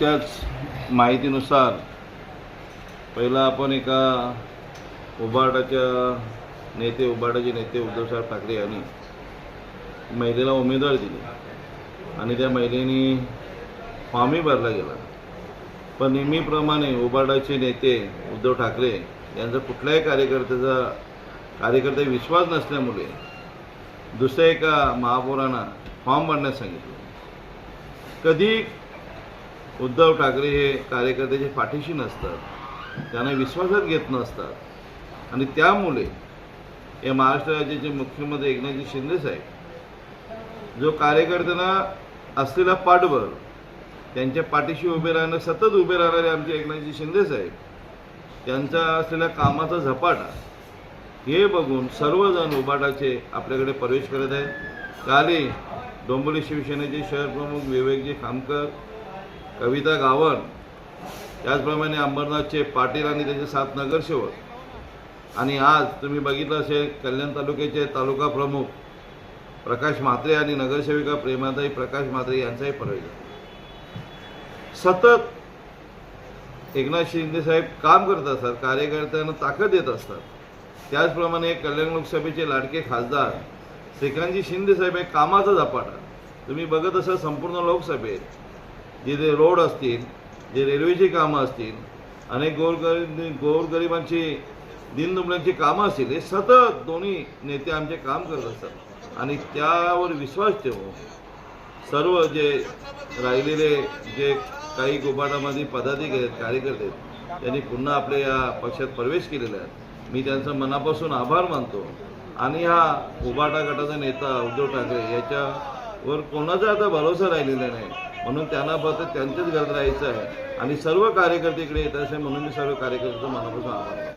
नुकत्याच माहितीनुसार पहिला आपण एका उबाटाच्या नेते उबाटाचे नेते उद्धवसाहेब ठाकरे यांनी महिलेला उमेदवार दिली. आणि त्या महिलेनी फॉर्मही भरला गेला. पण नेहमीप्रमाणे उबाटाचे नेते उद्धव ठाकरे यांचा कुठल्याही कार्यकर्त्याचा कार्यकर्ते विश्वास नसल्यामुळे दुसऱ्या एका महापौरांना फॉर्म भरण्यास सांगितलं. कधी उद्धव ठाकरे हे कार्यकर्त्याच्या पाठीशी नसतात. त्यांना विश्वासात घेत नसतात. आणि त्यामुळे या महाराष्ट्र राज्याचे मुख्यमंत्री एकनाथजी शिंदे साहेब जो कार्यकर्त्यांना असलेला पाठबळ त्यांच्या पाठीशी उभे राहणं सतत उभे राहणारे आमचे एकनाथजी शिंदे साहेब त्यांचा असलेल्या कामाचा झपाटा हे बघून सर्वजण उबाटाचे आपल्याकडे प्रवेश करत आहेत. काले डोंबिवली शिवसेनेचे शहर प्रमुख विवेकजी खामकर कविता गावण त्याचप्रमाणे अंबरनाथचे पाटील आणि त्याचे सात नगरसेवक. आणि आज तुम्ही बघितलं असेल कल्याण तालुक्याचे तालुका प्रमुख प्रकाश म्हात्रे आणि नगरसेविका प्रेमाताई प्रकाश म्हात्रे यांचाही प्रवेश सतत एकनाथ शिंदे साहेब काम करत असतात कार्यकर्त्यांना ताकद देत असतात. त्याचप्रमाणे कल्याण लोकसभेचे लाडके खासदार श्रीकांतजी शिंदे साहेब हे कामाचा झपाटा. तुम्ही बघत असाल संपूर्ण लोकसभेत. जे जे रोड असतील जे रेल्वेची कामं असतील अनेक गोरगरी गोरगरिबांची दिनदुबळ्यांची कामं असतील हे सतत दोन्ही नेते आमचे काम करत असतात. आणि त्यावर विश्वास ठेवून सर्व जे राहिलेले जे काही गोबाटामध्ये पदाधिकारी आहेत कार्यकर्ते आहेत त्यांनी पुन्हा आपल्या या पक्षात प्रवेश केलेला आहे. मी त्यांचा मनापासून आभार मानतो. आणि हा उबाटा गटाचा नेता उद्धव ठाकरे याच्यावर कोणाचा आता भरोसा राहिलेला नाही. म्हणून त्यांना फक्त त्यांचीच गरज राहायचं आहे. आणि सर्व कार्यकर्ते इकडे येत असे म्हणून मी सर्व कार्यकर्त्यांचं मनापासून आभार